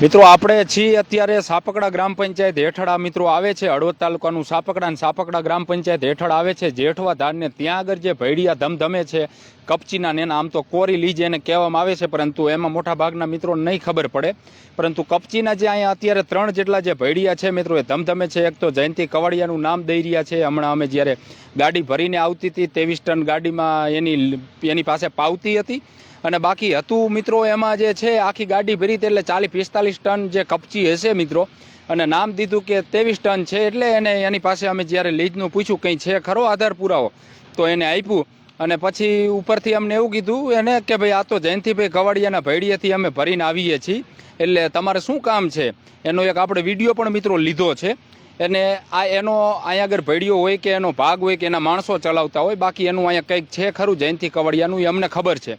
મિત્રો, આપણે છીએ અત્યારે સાપકડા ગ્રામ પંચાયત હેઠળ. આ મિત્રો આવે છે હળવદ તાલુકાનું સાપકડા અને સાપકડા ગ્રામ પંચાયત હેઠળ આવે છે જેઠવા ધારને ત્યાં આગળ જે ભૈડિયા ધમધમે છે, કપચીના ને એના આમ તો કોરી લીજે એને કહેવામાં આવે છે, પરંતુ એમાં મોટા ભાગના મિત્રો નહીં ખબર પડે. પરંતુ કપચીના જે અહીંયા અત્યારે ત્રણ જેટલા જે ભૈડિયા છે મિત્રો, એ ધમધમે છે. એક તો જયંતિ કવાડિયાનું નામ દઈ રહ્યા છે. હમણાં અમે જ્યારે ગાડી ભરીને આવતી હતી, ત્રેવીસ ટન ગાડીમાં એની એની પાસે પાવતી હતી. અને બાકી હતું મિત્રો એમાં જે છે, આખી ગાડી ભરી એટલે ચાલીસ પિસ્તાલીસ ટન જે કપચી હશે મિત્રો, અને નામ દીધું કે ત્રેવીસ ટન છે એટલે એને એની પાસે અમે જ્યારે લીજનું પૂછ્યું કંઈ છે ખરો આધાર પુરાવો, તો એને આપ્યું. અને પછી ઉપરથી અમને એવું કીધું એને કે ભાઈ આ તો જયંતિભાઈ કવાડિયાના ભૈડિયાથી અમે ભરીને આવીએ છીએ, એટલે તમારે શું કામ છે? એનો એક આપણે વીડિયો પણ મિત્રો લીધો છે. અને આ એનો અહીંયા આગળ ભેડિયો હોય કે એનો ભાગ હોય કે એના માણસો ચલાવતા હોય, બાકી એનું અહીંયા કંઈક છે ખરું જયંતિ કવાડિયાનું, એ અમને ખબર છે.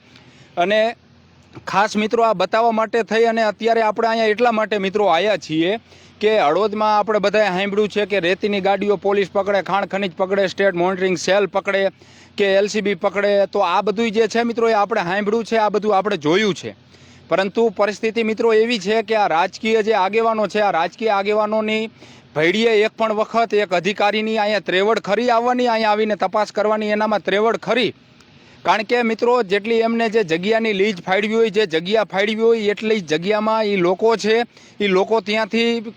અને ખાસ મિત્રો આ બતાવવા માટે થઈ અને અત્યારે આપણે અહીંયા એટલા માટે મિત્રો આવ્યા છીએ કે હળવદમાં આપણે બધાએ સાંભળ્યું છે કે રેતીની ગાડીઓ પોલીસ પકડે, ખાણ ખનીજ પકડે, સ્ટેટ મોનિટરિંગ સેલ પકડે કે એલસીબી પકડે. તો આ બધું જે છે મિત્રો એ આપણે સાંભળ્યું છે, આ બધું આપણે જોયું છે. પરંતુ પરિસ્થિતિ મિત્રો એવી છે કે આ રાજકીય જે આગેવાનો છે, આ રાજકીય આગેવાનોની ભૈડીએ એક પણ વખત એક અધિકારીની અહીંયા ત્રેવડ ખરી આવવાની, અહીંયા આવીને તપાસ કરવાની, એનામાં ત્રેવડ ખરી. કારણ કે મિત્રો, જેટલી એમને જે જગ્યાની લીજ ફાળવી હોય, જે જગ્યા ફાળવી હોય, એટલી જગ્યામાં એ લોકો છે એ લોકો ત્યાંથી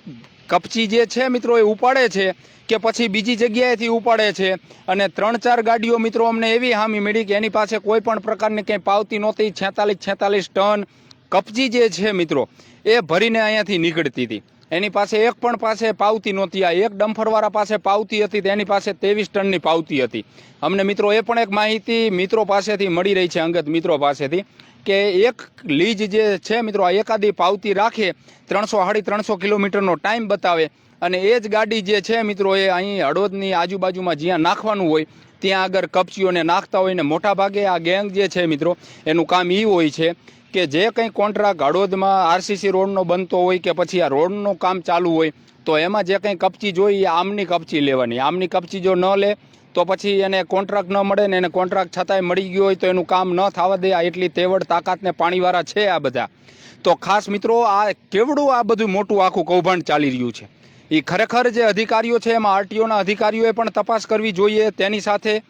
કપચી જે છે મિત્રો, એ ઉપાડે છે કે પછી બીજી જગ્યાએથી ઉપાડે છે. અને ત્રણ ચાર ગાડીઓ મિત્રો અમને એવી હામી મળી કે એની પાસે કોઈ પણ પ્રકારની કંઈ પાવતી નહોતી. છેતાલીસ છેતાલીસ ટન કપચી જે છે મિત્રો, એ ભરીને અહીંયાથી નીકળતી હતી. એની પાસે એક પણ પાસે પાવતી નહોતી. આ એક ડમ્ફરવાળા પાસે પાવતી હતી તેની પાસે ત્રેવીસ ટનની પાવતી હતી. અમને મિત્રો એ પણ એક માહિતી મિત્રો પાસેથી મળી રહી છે, અંગત મિત્રો પાસેથી, કે એક લીજ જે છે મિત્રો, આ એકાદી પાવતી રાખે ત્રણસો સાડી ત્રણસો કિલોમીટરનો ટાઈમ બતાવે અને એ જ ગાડી જે છે મિત્રો, એ અહીં હળવદની આજુબાજુમાં જ્યાં નાખવાનું હોય, ત્યાં આગળ કપચીઓને નાખતા હોય ને મોટા ભાગે આ ગેંગ જે છે મિત્રો, એનું કામ એ હોય છે કે જે કંઈ કોન્ટ્રાક્ટ હળવદમાં આરસીસી રોડનો બનતો હોય કે પછી આ રોડનું કામ ચાલુ હોય, તો એમાં જે કંઈ કપચી જોઈએ આમની કપચી લેવાની. આમની કપચી જો ન લે, તો પછી એને કોન્ટ્રાક્ટ ન મળે ને એને કોન્ટ્રાક્ટ છતાંય મળી ગયો હોય તો એનું કામ ન થવા દે. આ એટલી તેવડ તાકાતને પાણીવાળા છે આ બધા. તો ખાસ મિત્રો, આ કેવડું આ બધું મોટું આખું કૌભાંડ ચાલી રહ્યું છે. એ ખરેખર જે અધિકારીઓ છે, એમાં આરટીઓના અધિકારીઓએ પણ તપાસ કરવી જોઈએ. તેની સાથે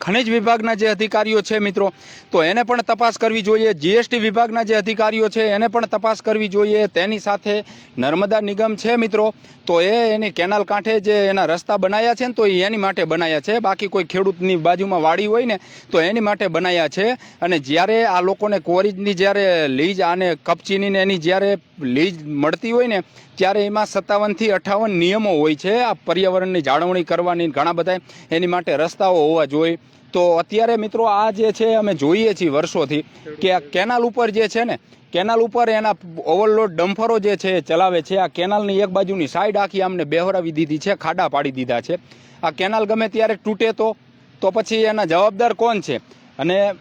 ખનિજ વિભાગના જે અધિકારીઓ છે મિત્રો, તો એને પણ તપાસ કરવી જોઈએ. જીએસટી વિભાગના જે અધિકારીઓ છે, એને પણ તપાસ કરવી જોઈએ. તેની સાથે નર્મદા નિગમ છે મિત્રો, તો એ એની કેનાલ કાંઠે જે એના રસ્તા બનાવ્યા છે ને, તો એની માટે બનાવ્યા છે. બાકી કોઈ ખેડૂતની બાજુમાં વાડી હોય ને, તો એની માટે બનાવ્યા છે. અને જ્યારે આ લોકોને કોરીજની જ્યારે લીજ આને કપચીનીને એની જ્યારે લીજ મળતી હોય ને, ત્યારે એમાં સત્તાવનથી અઠાવન નિયમો હોય છે. આ પર્યાવરણની જાળવણી કરવાની ઘણા બધા એની માટે રસ્તાઓ હોવા જોઈએ. તો અત્યારે મિત્રો આ જે છે અમે જોઈએ છીએ વર્ષોથી કે આ કેનાલ ઉપર જે છે ને, કેનાલ ઉપર એના ઓવરલોડ ડમ્ફરો જે છે એ ચલાવે છે. આ કેનાલની એક બાજુની સાઈડ આખી અમને બેહરાવી દીધી છે, ખાડા પાડી દીધા છે. આ કેનાલ ગમે ત્યારે તૂટે તો તો પછી એના જવાબદાર કોણ છે? અને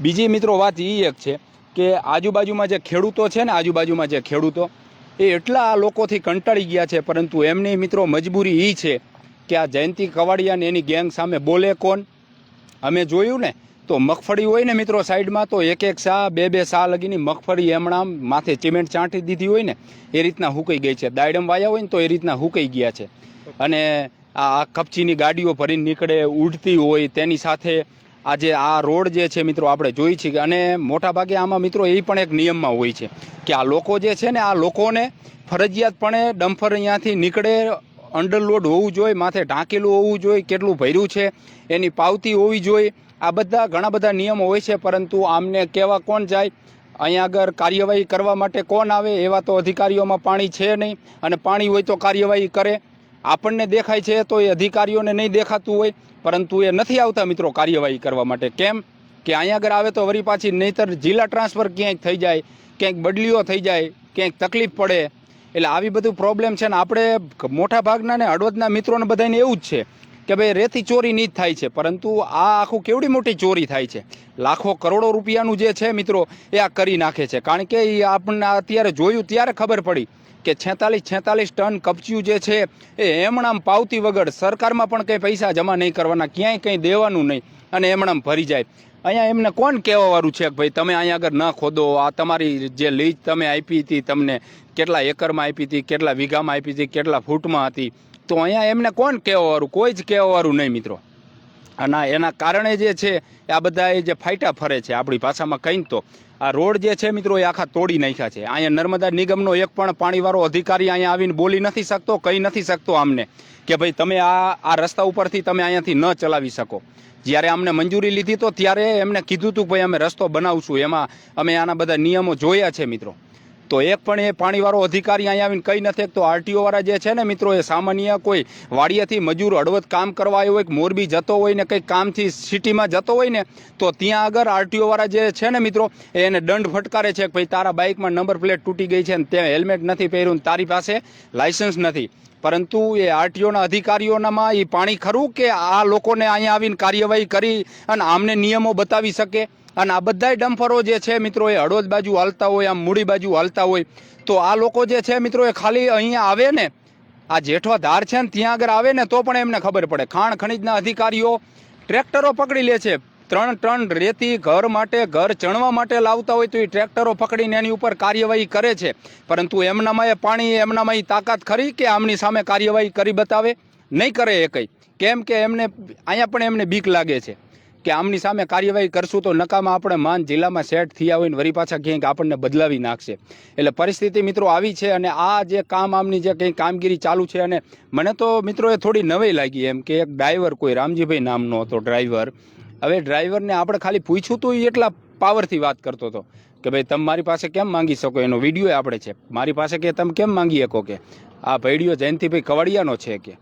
બીજી મિત્રો વાત એ એક છે કે આજુબાજુમાં જે ખેડૂતો છે ને, આજુબાજુમાં જે ખેડૂતો, એ એટલા આ લોકોથી કંટાળી ગયા છે, પરંતુ એમની મિત્રો મજબૂરી એ છે કે આ જયંતિ કવાડિયા ને એની ગેંગ સામે બોલે કોણ? અમે જોયું ને, તો મગફળી હોય ને મિત્રો સાઈડમાં, તો એક એક સા, બે બે સા લગીની મગફળી હમણાં માથે સિમેન્ટ ચાંટી દીધી હોય ને, એ રીતના હુકાઈ ગઈ છે. દાયડમ વાયા હોય ને, તો એ રીતના હુકાઈ ગયા છે. અને આ કપચીની ગાડીઓ ભરીને નીકળે, ઉડતી હોય, તેની સાથે આજે આ રોડ જે છે મિત્રો આપણે જોઈ છીએ અને મોટાભાગે આમાં મિત્રો એ પણ એક નિયમમાં હોય છે કે આ લોકો જે છે ને, આ લોકોને ફરજિયાતપણે ડમ્ફર અહીંયાથી નીકળે અંડરલોડ હોવું જોઈએ, માથે ઢાંકેલું હોવું જોઈએ, કેટલું ભર્યું છે, એની પાવતી હોવી જોઈએ. આ બધા ઘણા બધા નિયમો હોય છે, પરંતુ આમને કહેવા કોણ જાય? અહીંયા આગળ કાર્યવાહી કરવા માટે કોણ આવે? એવા તો અધિકારીઓમાં પાણી છે નહીં, અને પાણી હોય તો કાર્યવાહી કરે. આપણને દેખાય છે તો એ અધિકારીઓને નહીં દેખાતું હોય, પરંતુ એ નથી આવતા મિત્રો કાર્યવાહી કરવા માટે. કેમ? કે અહીંયા આગળ આવે તો વળી પાછી નહીંતર જિલ્લા ટ્રાન્સફર ક્યાંક થઈ જાય, ક્યાંક બદલીઓ થઈ જાય, ક્યાંક તકલીફ પડે. એટલે આવી બધું પ્રોબ્લેમ છે ને આપણે મોટા ભાગના ને હળવદના મિત્રોને બધાને એવું જ છે કે ભાઈ રેતી ચોરી નહીં થાય છે, પરંતુ આ આખું કેવડી મોટી ચોરી થાય છે? લાખો કરોડો રૂપિયાનું જે છે મિત્રો, એ આ કરી નાખે છે. કારણ કે એ આપણને અત્યારે જોયું ત્યારે ખબર પડી કે છેતાલીસ છેતાલીસ ટન કપચિયું જે છે, એ એમણામ પાવતી વગર સરકારમાં પણ કંઈ પૈસા જમા નહીં કરવાના, ક્યાંય કંઈ દેવાનું નહીં અને એમણામ ભરી જાય. અહીંયા એમને કોણ કહેવા વાળું છે કે ભાઈ તમે અહીંયા આગળ ન ખોદો? આ તમારી જે લીજ તમે આપી હતી તમને કેટલા એકરમાં આપી હતી, કેટલા વીઘામાં આપી હતી, કેટલા ફૂટમાં હતી? તો અહીંયા એમને કોણ કહેવા વાળું કોઈ જ કહેવા વાળું નહીં મિત્રો. અને એના કારણે જે છે, આ બધા જે ફાયટા ફરે છે આપણી ભાષામાં કહીને તો. આ રોડ જે છે મિત્રો, એ આખા તોડી નાખ્યા છે. અહીંયા નર્મદા નિગમનો એક પણ પાણીવાળો અધિકારી અહીંયા આવીને બોલી નથી શકતો, કહી નથી શકતો આમને કે ભાઈ તમે આ આ રસ્તા ઉપરથી તમે અહીંયાથી ન ચલાવી શકો. જ્યારે અમને મંજૂરી લીધી, તો ત્યારે એમને કીધું હતું ભાઈ, અમે રસ્તો બનાવશું. એમાં અમે આના બધા નિયમો જોયા છે, મિત્રો. તો એક પણ એ પાણીવાળો અધિકારી અહીંયા આવીને કહી નથી તો આરટીઓ વાળા જે છે ને મિત્રો, એ સામાન્ય કોઈ વાડિયાથી મજૂર હળવદ કામ કરવા આવ્યો હોય મોરબી જતો હોય ને કંઈક કામથી સિટીમાં જતો હોય ને, તો ત્યાં આગળ આરટીઓ વાળા જે છે ને મિત્રો એને દંડ ફટકારે છે કે ભાઈ તારા બાઇકમાં નંબર પ્લેટ તૂટી ગઈ છે ને ત્યાં હેલ્મેટ નથી પહેર્યું તારી પાસે લાયસન્સ નથી. પરંતુ એ આરટીઓના અધિકારીઓનામાં એ પાણી ખરું કે આ લોકોને અહીંયા આવીને કાર્યવાહી કરી અને આમને નિયમો બતાવી શકે? અને આ બધાય ડમ્ફરો જે છે મિત્રો, એ હળવદ બાજુ હાલતા હોય, આમ મૂડી બાજુ હાલતા હોય. તો આ લોકો જે છે મિત્રો, એ ખાલી અહીંયા આવે ને, આ જેઠવા ધાર છે ને, ત્યાં આગળ આવે ને, તો પણ એમને ખબર પડે. ખાણ ખનીજના અધિકારીઓ ટ્રેક્ટરો પકડી લે છે. ત્રણ ટન રેતી ઘર માટે, ઘર ચણવા માટે લાવતા હોય તો એ ટ્રેક્ટરો પકડીને એની ઉપર કાર્યવાહી કરે છે. પરંતુ એમનામાં એ પાણી એમનામાં એ તાકાત ખરી કે આમની સામે કાર્યવાહી કરી બતાવે? નહીં કરે એ કંઈ. કેમ કે એમને, અહીંયા પણ એમને બીક લાગે છે. કે આમની સામે કાર્યવાહી કરશું તો નકામાં આપણે માન જિલ્લામાં સેટ થયા હોય ને વરી પાછા ક્યાંક આપણને બદલાવી નાખશે. એટલે પરિસ્થિતિ મિત્રો આવી છે અને આ જે કામ આમની જે કંઈ કામગીરી ચાલુ છે અને મને તો મિત્રો એ થોડી નવાઈ લાગી એમ કે એક ડ્રાઈવર કોઈ રામજીભાઈ નામનો હતો ડ્રાઈવર. હવે ડ્રાઈવરને આપણે ખાલી પૂછ્યું તો એ એટલા પાવરથી વાત કરતો હતો કે ભાઈ તમે મારી પાસે કેમ માંગી શકો? એનો વીડિયો આપણે છે. મારી પાસે કે તમે કેમ માંગી શકો કે? આ ભૈડિયો જયંતિભાઈ કવડિયાનો છે કે?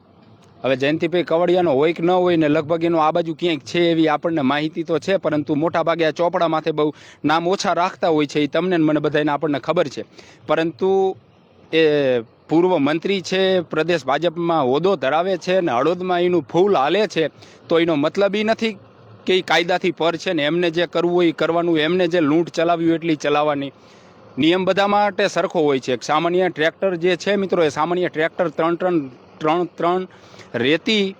હવે જયંતિભાઈ કવડિયાનો હોય કે ન હોય ને લગભગ એનો આ બાજુ ક્યાંક છે એવી આપણને માહિતી તો છે, પરંતુ મોટા ભાગે આ ચોપડા માથે બહુ નામ ઓછા રાખતા હોય છે એ તમને મને બધાને આપણને ખબર છે. પરંતુ એ પૂર્વ મંત્રી છે, પ્રદેશ ભાજપમાં હોદ્દો ધરાવે છે ને હળોદમાં એનું ફૂલ હાલે છે, તો એનો મતલબ એ નથી કે એ કાયદાથી પર છે ને એમને જે કરવું હોય એ કરવાનું, એમને જે લૂંટ ચલાવ્યું એટલી ચલાવવાની. નિયમ બધા માટે સરખો હોય છે. સામાન્ય ટ્રેક્ટર જે છે મિત્રો, એ સામાન્ય ટ્રેક્ટર ત્રણ ત્રણ ત્રણ ત્રણ રેતી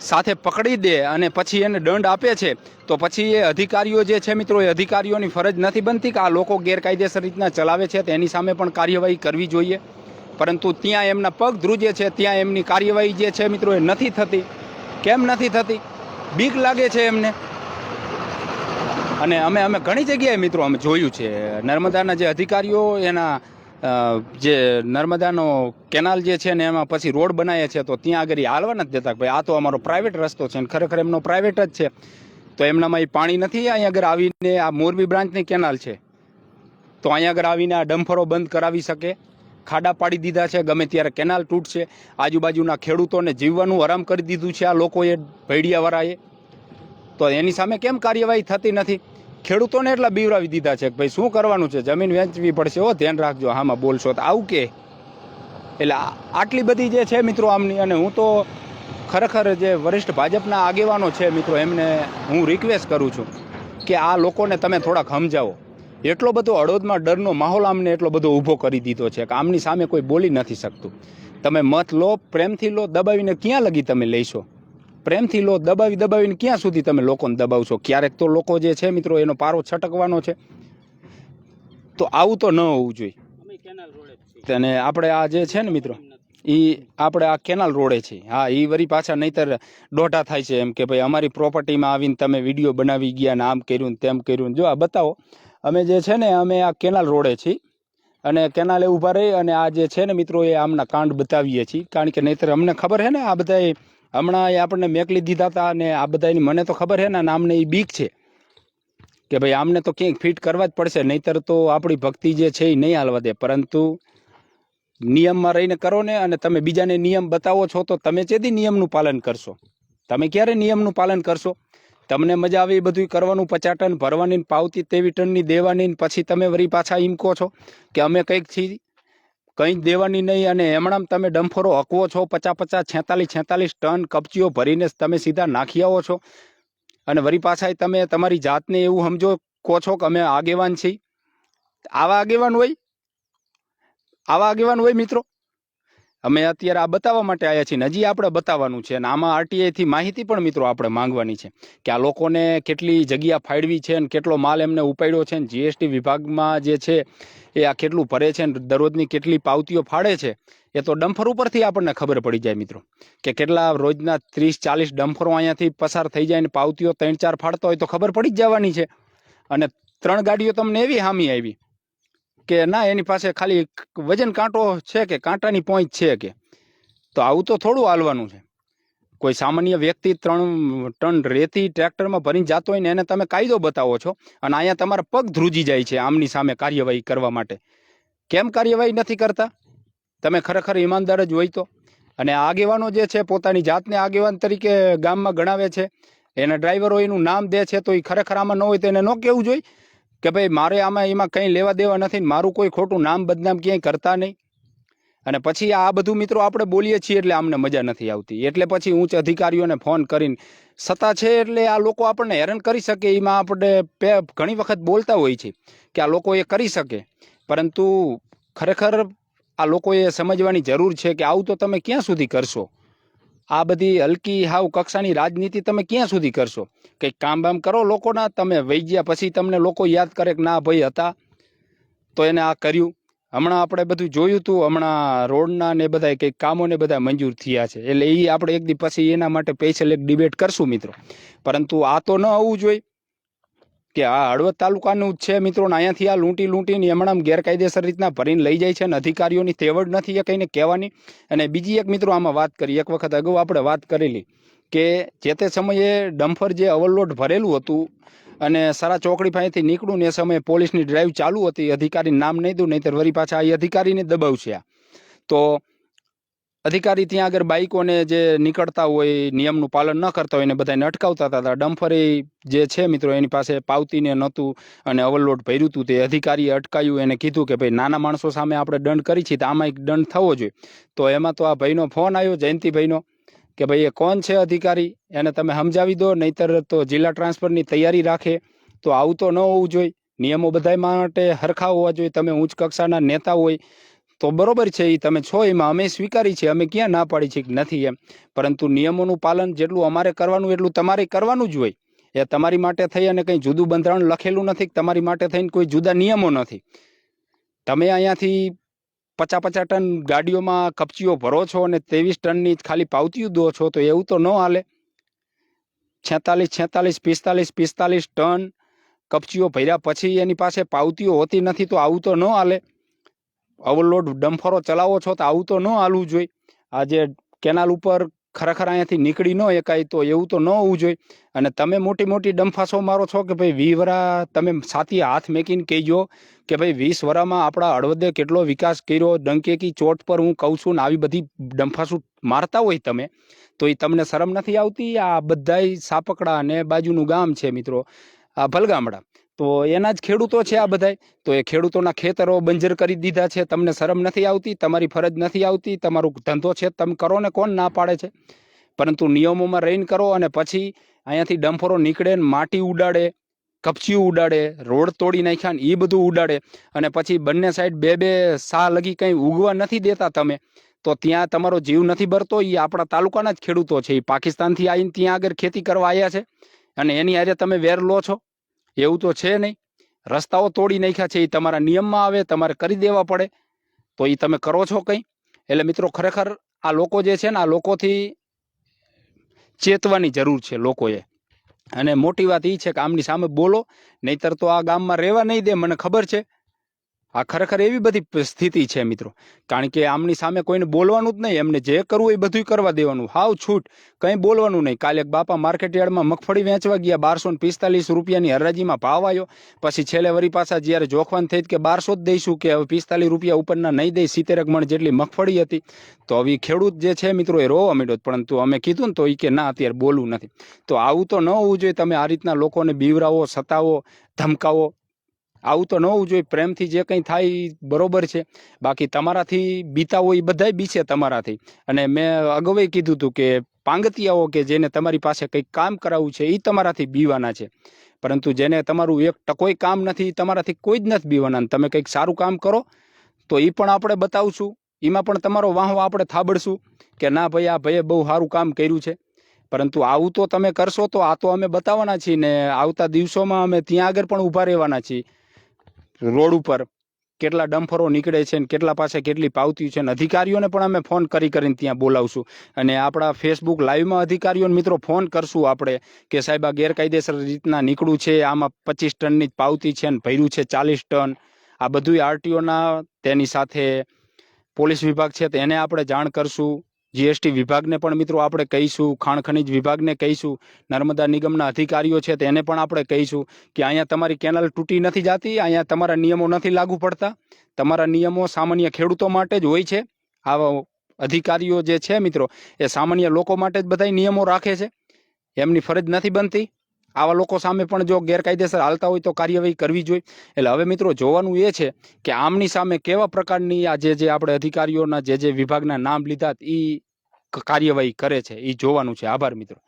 સાથે પકડી દે અને પછી એને દંડ આપે છે, તો પછી એ અધિકારીઓ જે છે મિત્રો, એ અધિકારીઓની ફરજ નથી બનતી કે આ લોકો ગેરકાયદેસર રીતના ચલાવે છે તેની સામે પણ કાર્યવાહી કરવી જોઈએ. પરંતુ ત્યાં એમના પગ ધ્રુજે છે, ત્યાં એમની કાર્યવાહી જે છે મિત્રો, એ નથી થતી. કેમ નથી થતી? બીક લાગે છે એમને. અને અમે અમે ઘણી જગ્યાએ મિત્રો અમે જોયું છે. નર્મદાના જે અધિકારીઓ એના જે નર્મદાનો કેનાલ જે છે ને એમાં પછી રોડ બનાવે છે, તો ત્યાં આગળ હાલવા નથી દેતા ભાઈ આ તો અમારો પ્રાઇવેટ રસ્તો છે ને ખરેખર એમનો પ્રાઇવેટ જ છે. તો એમનામાં એ પાણી નથી અહીંયા આગળ આવીને આ મોરબી બ્રાન્ચની કેનાલ છે. તો અહીંયા આગળ આવીને આ ડમ્ફરો બંધ કરાવી શકે. ખાડા પાડી દીધા છે, ગમે ત્યારે કેનાલ તૂટશે. આજુબાજુના ખેડૂતોને જીવવાનું આરામ કરી દીધું છે આ લોકોએ, ભેડિયાવાળાએ. તો એની સામે કેમ કાર્યવાહી થતી નથી? ખેડૂતોને એટલા બીવરાવી દીધા છે કે ભાઈ શું કરવાનું છે? જમીન વેચવી પડશે. હો, ધ્યાન રાખજો. આમાં બોલશો તો આવું કે. એટલે આટલી બધી જે છે મિત્રો આમની, અને હું તો ખરેખર જે વરિષ્ઠ ભાજપના આગેવાનો છે મિત્રો, એમને હું રિક્વેસ્ટ કરું છું કે આ લોકોને તમે થોડાક સમજાવો. એટલો બધો હળવદમાં ડરનો માહોલ આમને એટલો બધો ઊભો કરી દીધો છે કે આમની સામે કોઈ બોલી નથી શકતું. તમે મત લો, પ્રેમથી લો, દબાવીને ક્યાં લગી તમે લઈશો? પ્રેમથી લો દબાવી દબાવીને ક્યાં સુધી તમે લોકોને દબાવશો? ક્યારેક તો લોકો જે છે મિત્રો એનો પારો છટકવાનો છે. તો આવું તો ન હોવું જોઈએ. કેનાલ રોડે જ અને આપણે આ જે છે ને મિત્રો એ આપણે આ કેનાલ રોડે છે હા એ વરી પાછા નહીતર દોઢા થાય છે એમ કે ભાઈ અમારી પ્રોપર્ટીમાં આવીને તમે વીડિયો બનાવી ગયા ને આમ કર્યું ને તેમ કર્યું ને જો આ બતાવો. અમે જે છે ને અમે આ કેનાલ રોડે છીએ. અને કેનાલે ઊભા રહી અને આ જે છે ને મિત્રો એ આમના કાંડ બતાવીએ છીએ. કારણ કે નહીતર અમને ખબર છે ને આ બધા હમણાં એ આપણને મેકલી દીધા હતા અને આ બધાની મને તો ખબર છે ને આમને એ બીક છે કે ભાઈ આમને તો ક્યાંક ફિટ કરવા જ પડશે, નહીતર તો આપણી ભક્તિ જે છે એ નહીં હાલવા દે. પરંતુ નિયમમાં રહીને કરો ને અને તમે બીજાને નિયમ બતાવો છો તો તમે ચેદી નિયમનું પાલન કરશો? તમે ક્યારે નિયમનું પાલન કરશો? તમને મજા આવે એ બધું કરવાનું પચાટન, ભરવાની પાવતી તેવી ટનની દેવાની પછી તમે વળી પાછા એમ છો કે અમે કંઈક છીએ કંઈ જ દેવાની નહીં અને એમણામ તમે ડમ્ફરો હકવો છો પચાસ પચાસ છેતાલીસ છેતાલીસ ટન કપચીઓ ભરીને તમે સીધા નાખી આવો છો. અને વરી પાછા તમે તમારી જાતને એવું સમજો કહો છો કે અમે આગેવાન છીએ. આવા આગેવાન હોય? આવા આગેવાન હોય મિત્રો? અમે અત્યારે આ બતાવવા માટે આવ્યા છીએ હજી આપણે બતાવવાનું છે અને આમાં આરટીઆઈથી માહિતી પણ મિત્રો આપણે માંગવાની છે કે આ લોકોને કેટલી જગ્યા ફાળવી છે અને કેટલો માલ એમને ઉપાડ્યો છે ને જીએસટી વિભાગમાં જે છે એ આ કેટલું ભરે છે ને દરરોજની કેટલી પાવતીઓ ફાળે છે એ તો ડમ્ફર ઉપરથી આપણને ખબર પડી જાય મિત્રો કે કેટલા રોજના ત્રીસ, ચાલીસ ડમ્ફરો અહીંયાથી પસાર થઈ જાય ને પાવતીઓ ત્રણ ચાર ફાળતો હોય તો ખબર પડી જ જવાની છે. અને ત્રણ ગાડીઓ તમને એવી હામી આવી. કે ના, એની પાસે ખાલી વજન કાંટો છે કે કાંટાની પોઈન્ટ છે કે? તો આવું તો થોડું હાલવાનું છે. કોઈ સામાન્ય વ્યક્તિ ત્રણ, ટન રેતી ટ્રેક્ટરમાં ભરીને જતો હોય ને, એને તમે કાયદો બતાવો છો અને અહીંયા તમારા પગ ધ્રુજી જાય છે આમની સામે કાર્યવાહી કરવા માટે. કેમ કાર્યવાહી નથી કરતા? તમે ખરેખર ઈમાનદાર જ હોય તો. અને આગેવાનો જે છે પોતાની જાતને આગેવાન તરીકે ગામમાં ગણાવે છે. એના ડ્રાઈવરો એનું નામ દે છે તો એ ખરેખર આમાં ન હોય તો એને ન કહેવું જોઈએ? કે ભાઈ, મારે આમાં એમાં કંઈ લેવા દેવા નથી મારું કોઈ ખોટું નામ બદનામ ક્યાંય કરતા નહીં. અને પછી આ બધું મિત્રો આપણે બોલીએ છીએ એટલે અમને મજા નથી આવતી. એટલે પછી ઉચ્ચ અધિકારીઓને ફોન કરીને સત્તા છે એટલે આ લોકો આપણને હેરાન કરી શકે. એમાં આપણે ઘણી વખત બોલતા હોય છે કે આ લોકો એ કરી શકે. પરંતુ ખરેખર આ લોકોએ સમજવાની જરૂર છે કે આવું તો તમે ક્યાં સુધી કરશો? આ બધી હલકી હાવ કક્ષાની રાજનીતિ તમે ક્યાં સુધી કરશો? કંઈક કામ બામ કરો લોકોના, તમે વહી ગયા પછી તમને લોકો યાદ કરે કે ના ભાઈ હતા. તો એને આ કર્યું. હમણાં આપણે બધું જોયું હતું હમણાં રોડના ને બધા કંઈક કામો ને બધા મંજૂર થયા છે. એટલે એ આપણે એક દી પછી એના માટે સ્પેશિયલ એક ડિબેટ કરશું મિત્રો. પરંતુ આ તો ન આવવું જોઈએ. કે આ હળવદ તાલુકાનું જ છે મિત્રોને અહીંયાથી આ લૂંટી લૂંટીને હમણાં ગેરકાયદેસર રીતના ભરીને લઈ જાય છે અને અધિકારીઓની તેવડ નથી એ કંઈને કહેવાની. અને બીજી એક મિત્રો આમાં વાત કરી, એક વખત અગાઉ આપણે વાત કરેલી કે જે તે સમયે ડમ્ફર જે ઓવરલોડ ભરેલું હતું અને સારા ચોકડી પાસેથી નીકળું ને એ સમયે પોલીસની ડ્રાઈવ ચાલુ હતી અધિકારી નામ નહીં દઉં, નહીંતર વરી પાછા એ અધિકારીને દબાવશે તો અધિકારી ત્યાં આગળ બાઈકોને જે નીકળતા હોય નિયમનું પાલન ન કરતા હોય એને બધાને અટકાવતા હતા. ડમ્ફરી જે છે મિત્રો, એની પાસે પાવતીને નહોતું અને ઓવરલોડ ભર્યું હતું તે અધિકારીએ અટકાયું. એને કીધું કે ભાઈ, નાના માણસો સામે આપણે દંડ કરી છીએ, તો આમાં એક દંડ થવો જોઈએ. તો એમાં તો આ ભાઈનો ફોન આવ્યો જયંતિભાઈનો કે ભાઈ, એ કોણ છે અધિકારી? એને તમે સમજાવી દો, નહીતર તો જિલ્લા ટ્રાન્સફરની તૈયારી રાખે. તો આવું તો ન હોવું જોઈએ. નિયમો બધા માટે હરખા હોવા જોઈએ. તમે ઉચ્ચ કક્ષાના નેતા હોય તો બરોબર છે એ તમે છો એમાં અમે સ્વીકારી છે, અમે ક્યાં ના પાડી છે કે નથી એમ. પરંતુ નિયમોનું પાલન જેટલું અમારે કરવાનું એટલું તમારે કરવાનું જ હોય. એ તમારી માટે થઈ અને કંઈ જુદું બંધારણ લખેલું નથી તમારી માટે થઈને કોઈ જુદા નિયમો નથી. તમે અહીંયાથી પચાસ પચાસ ટન ગાડીઓમાં કપચીઓ ભરો છો અને ત્રેવીસ ટનની ખાલી પાવતીઓ દો છો તો એવું તો ન હાલે. છેતાલીસ છેતાલીસ, પિસ્તાલીસ પિસ્તાલીસ ટન કપચીઓ ભર્યા પછી એની પાસે પાવતીઓ હોતી નથી તો આવું તો ન હાલે. ઓવરલોડ ડમ્ફરો ચલાવો છો તો આવું તો ન હાલવું જોઈએ. આ જે કેનાલ ઉપર ખરેખર અહીંયાથી નીકળી ન એકાય તો એવું તો ન હોવું જોઈએ. અને તમે મોટી મોટી ડંફાસો મારો છો કે ભાઈ વી વરા તમે સાથી હાથ મેકીને કહેજો કે ભાઈ વીસ વરામાં આપણા હળવદે કેટલો વિકાસ કર્યો ડંકેકી ચોટ પર હું કહું છું ને આવી બધી ડંફાસું મારતા હોય તમે, તો એ તમને શરમ નથી આવતી? આ બધાય સાપકડા અને બાજુનું ગામ છે મિત્રો, આ ભલગામડા. તો એના જ ખેડૂતો છે આ બધાય. તો એ ખેડૂતોના ખેતરો બંજર કરી દીધા છે. તમને શરમ નથી આવતી? તમારી ફરજ નથી આવતી? તમારું ધંધો છે? તમે કરો ને કોણ ના પાડે છે? પરંતુ નિયમોમાં રહીને કરો અને પછી અહીંયાથી ડમ્ફરો નીકળે ને માટી ઉડાડે, કપચીઓ ઉડાડે, રોડ તોડી નાખ્યા ને એ બધું ઉડાડે અને પછી બંને સાઈડ બે બે સા લગી કંઈ ઉગવા નથી દેતા તમે. તો ત્યાં તમારો જીવ નથી ભરતો? એ આપણા તાલુકાના જ ખેડૂતો છે. એ પાકિસ્તાનથી આવીને ત્યાં આગળ ખેતી કરવા આવ્યા છે. અને એની આજે તમે વેર લો છો? એવું તો છે નહીં. રસ્તાઓ તોડી નાખ્યા છે, એ તમારા નિયમમાં આવે, તમારે કરી દેવા પડે. તો એ તમે કરો છો કંઈ? એટલે મિત્રો ખરેખર આ લોકો જે છે ને, આ લોકોથી ચેતવાની જરૂર છે લોકોએ. અને મોટી વાત એ છે કે આમની સામે બોલો, નહીતર તો આ ગામમાં રહેવા નહીં દે, મને ખબર છે. આ ખરેખર એવી બધી સ્થિતિ છે મિત્રો. કારણ કે આમની સામે કોઈને બોલવાનું જ નહીં. એમને જે કરવું એ બધું કરવા દેવાનું. હાવ છૂટ. કંઈ બોલવાનું નહીં. કાલે બાપા માર્કેટયાર્ડમાં મગફળી વેચવા ગયા. બારસો પિસ્તાલીસ રૂપિયાની હરાજીમાં ભાવ આવ્યો પછી છેલ્લે વરી પાછા જ્યારે જોખવાન થઈ કે બારસો જ દઈશું કે હવે પિસ્તાલીસ રૂપિયા ઉપરના નહીં દઈ સિત્તેરક મણ જેટલી મગફળી હતી. તો હવે ખેડૂત જે છે મિત્રો એ રોવા માંડ્યો પરંતુ અમે કીધું ને તો એ કે ના, અત્યારે બોલવું નથી. તો આવું તો ન હોવું જોઈએ. તમે આ રીતના લોકોને બીવરાવો સતાવો, ધમકાવો આવું તો ન હોવું જોઈએ. પ્રેમથી જે કંઈ થાય બરોબર છે. બાકી તમારાથી બીતા હોય એ બધાય બીશે તમારાથી. અને મેં અગાઉ કીધું હતું કે પાંગતિયાઓ કે જેને તમારી પાસે કંઈક કામ કરાવવું છે એ તમારાથી બીવાના છે. પરંતુ જેને તમારું એક ટકોય કામ નથી એ તમારાથી કોઈ જ નથી બીવાના. તમે કંઈક સારું કામ કરો, તો એ પણ આપણે બતાવશું. એમાં પણ તમારો વાહો આપણે થાબડશું કે ના ભાઈ, આ ભાઈએ બહુ સારું કામ કર્યું છે. પરંતુ આવું તો તમે કરશો તો આ તો અમે બતાવવાના છીએ ને આવતા દિવસોમાં અમે ત્યાં આગળ પણ ઊભા રહેવાના છીએ. રોડ ઉપર કેટલા ડમ્ફરો નીકળે છે ને કેટલા પાસે કેટલી પાવતી છે ને અધિકારીઓને પણ અમે ફોન કરી કરીને ત્યાં બોલાવશું. અને આપણા ફેસબુક લાઈવમાં અધિકારીઓને મિત્રો ફોન કરશું આપણે કે સાહેબ આ ગેરકાયદેસર રીતના નીકળું છે, આમાં પચીસ ટનની જ પાવતી છે ને ભર્યું છે ચાલીસ ટન. આ બધું આરટીઓના તેની સાથે પોલીસ વિભાગ છે તેને આપણે જાણ કરશું. જીએસટી વિભાગને પણ મિત્રો આપણે કહીશું, ખાણ ખનીજ વિભાગને કહીશું, નર્મદા નિગમના અધિકારીઓ છે તેને પણ આપણે કહીશું કે અહીંયા તમારી કેનાલ તૂટી નથી જતી, અહીંયા તમારા નિયમો નથી લાગુ પડતા. તમારા નિયમો સામાન્ય ખેડૂતો માટે જ હોય છે. આવા અધિકારીઓ જે છે મિત્રો, એ સામાન્ય લોકો માટે જ બધા નિયમો રાખે છે. એમની ફરજ નથી બનતી. આવા લોકો સામે પણ જો ગેરકાયદેસર હાલતા હોય તો કાર્યવાહી કરવી જોઈએ. એટલે હવે મિત્રો જોવાનું એ છે કે આમની સામે કેવા પ્રકારની આ જે જે આપણે અધિકારીઓના જે જે વિભાગના નામ લીધા એ કાર્યવાહી કરે છે. એ જોવાનું છે. આભાર મિત્રો.